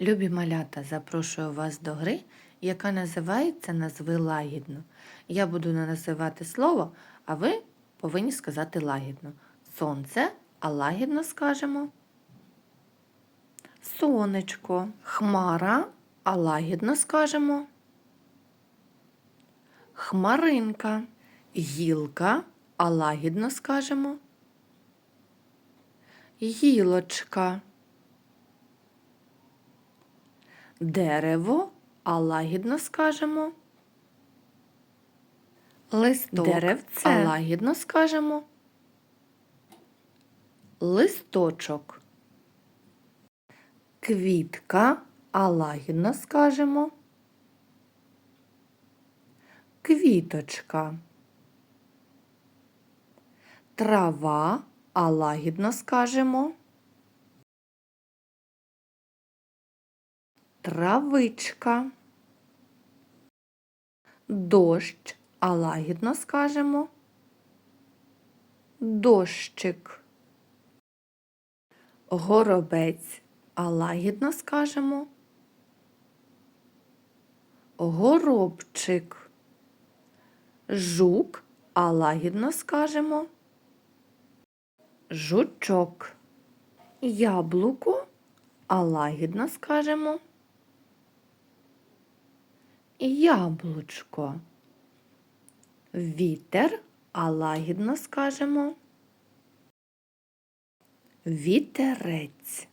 Любі малята, запрошую вас до гри, яка називається Назви лагідно. Я буду називати слово, а ви повинні сказати лагідно. Сонце, а лагідно скажемо. Сонечко, хмара, а лагідно скажемо. Хмаринка, гілка, а лагідно скажемо. Гілочка. Дерево, а лагідно скажемо. Листок, Деревце. а лагідно скажемо. Листочок. Квітка, а лагідно скажемо. Квіточка. Трава, а лагідно скажемо. Травичка. Дощ, а лагідно скажемо. Дощик. Горобець, а лагідно скажемо. Горобчик. Жук, а лагідно скажемо. Жучок. Яблуко, а лагідно скажемо. Яблучко. Вітер, а лагідно скажемо. Вітерець.